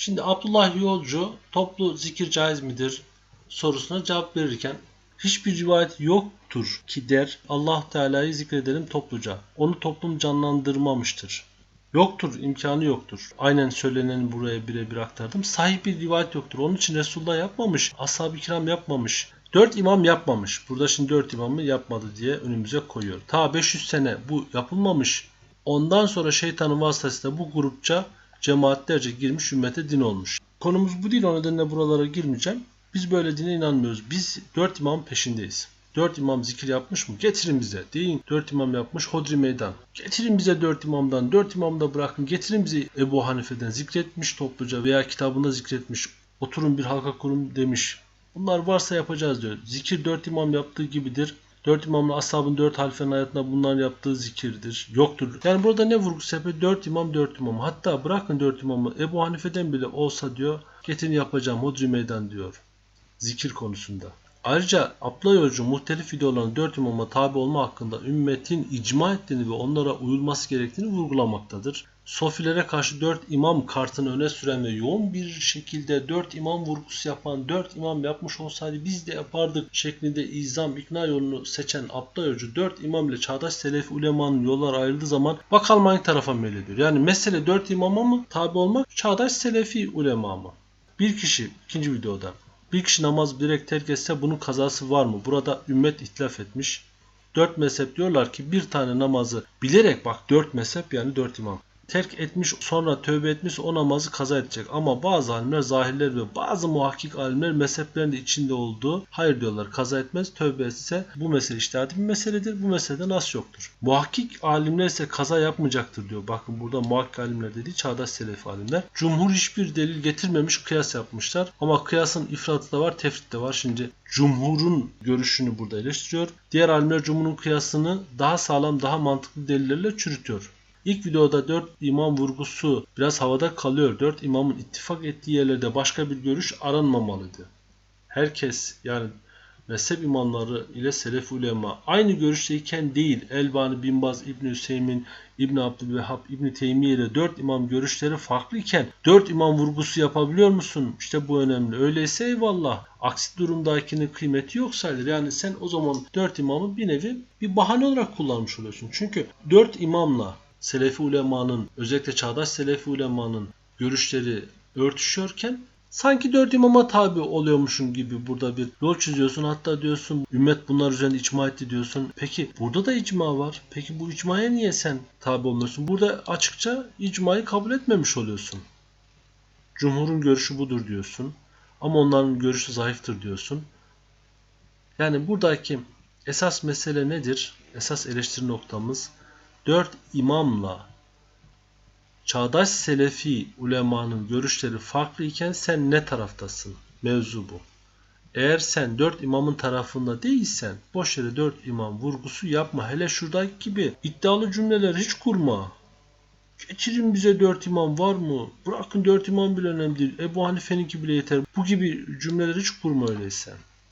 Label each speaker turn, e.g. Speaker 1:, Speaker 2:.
Speaker 1: Şimdi Abdullah Yolcu toplu zikir caiz midir sorusuna cevap verirken hiçbir rivayet yoktur ki der Allah Teala'yı zikredelim topluca. Onu toplum canlandırmamıştır. Yoktur, imkanı yoktur. Aynen söyleneni buraya birebir aktardım. Sahih bir rivayet yoktur. Onun için Resulullah yapmamış, ashab-ı kiram yapmamış. Dört imam yapmamış. Burada şimdi dört imamı yapmadı diye önümüze koyuyor. Ta 500 sene bu yapılmamış. Ondan sonra şeytanın vasıtasıyla bu grupça cemaatlerce girmiş ümmete din olmuş. Konumuz bu değil o nedenle buralara girmeyeceğim. Biz böyle dine inanmıyoruz. Biz dört imam peşindeyiz. Dört imam zikir yapmış mı? Getirin bize. Deyin dört imam yapmış hodri meydan. Getirin bize dört imamdan. Dört imamı da bırakın. Getirin bize Ebu Hanife'den zikretmiş topluca veya kitabında zikretmiş. Oturun bir halka kurun demiş. Bunlar varsa yapacağız diyor. Zikir dört imam yaptığı gibidir. Dört imamla ashabın dört halifenin hayatında bunların yaptığı zikirdir. Yoktur. Yani burada ne vurgusu yapıyor? Dört imam dört imam. Hatta bırakın dört imamı Ebu Hanife'den bile olsa diyor getirin yapacağım hodri meydan diyor. Zikir konusunda. Ayrıca Abdullah Yolcu muhtelif videoların dört imama tabi olma hakkında ümmetin icma ettiğini ve onlara uyulması gerektiğini vurgulamaktadır. Sofilere karşı dört imam kartını öne süren ve yoğun bir şekilde dört imam vurgusu yapan, dört imam yapmış olsaydı biz de yapardık şeklinde izam, ikna yolunu seçen Abdullah Yolcu dört imam ile çağdaş selef ulemanın yollar ayrıldığı zaman bakalım hangi tarafa meylediyor. Yani mesele dört imama mı tabi olmak, çağdaş selefi ulema mı? Bir kişi ikinci videoda bir kişi namaz bilerek terk etse bunun kazası var mı? Burada ümmet itlaf etmiş. Dört mezhep diyorlar ki bir tane namazı bilerek bak dört mezhep yani dört imam. Terk etmiş sonra tövbe etmiş o namazı kaza edecek. Ama bazı alimler zahirler ve bazı muhakkik alimler mezheplerin de içinde olduğu hayır diyorlar kaza etmez tövbe etse bu mesele iştihadi bir meseledir. Bu meselede nas yoktur. Muhakkik alimler ise kaza yapmayacaktır diyor. Bakın burada muhakkik alimler dediği çağdaş selef alimler. Cumhur hiçbir delil getirmemiş kıyas yapmışlar. Ama kıyasın ifratı da var tefrit de var. Şimdi Cumhur'un görüşünü burada eleştiriyor. Diğer alimler Cumhur'un kıyasını daha sağlam daha mantıklı delillerle çürütüyor. İlk videoda 4 imam vurgusu biraz havada kalıyor. 4 imamın ittifak ettiği yerlerde başka bir görüş aranmamalıydı. Herkes yani mezhep imamları ile selef ulema aynı görüşteyken değil Elbani, Bin Baz, İbn Hüseyin, İbn Abdülvehhab, İbn Teymiye ile 4 imam görüşleri farklı iken 4 imam vurgusu yapabiliyor musun? İşte bu önemli. Öyleyse eyvallah. Aksi durumdakinin kıymeti yok sayılır. Yani sen o zaman 4 imamı bir nevi bir bahane olarak kullanmış oluyorsun. Çünkü 4 imamla Selefi ulemanın özellikle çağdaş Selefi ulemanın görüşleri örtüşüyorken sanki dört imama tabi oluyormuşsun gibi burada bir yol çiziyorsun. Hatta diyorsun ümmet bunlar üzerinde icma etti diyorsun. Peki burada da icma var. Peki bu icmaya niye sen tabi olmuyorsun? Burada açıkça icmayı kabul etmemiş oluyorsun. Cumhurun görüşü budur diyorsun. Ama onların görüşü zayıftır diyorsun. Yani buradaki esas mesele nedir? Esas eleştiri noktamız dört imamla çağdaş selefi ulemanın görüşleri farklı iken sen ne taraftasın? Mevzu bu. Eğer sen dört imamın tarafında değilsen boş yere dört imam vurgusu yapma. Hele şuradaki gibi iddialı cümleler hiç kurma. Geçirin bize dört imam var mı? Bırakın dört imam bile önemli değil. Ebu Hanife'ninki bile yeter. Bu gibi cümleler hiç kurma öyleyse.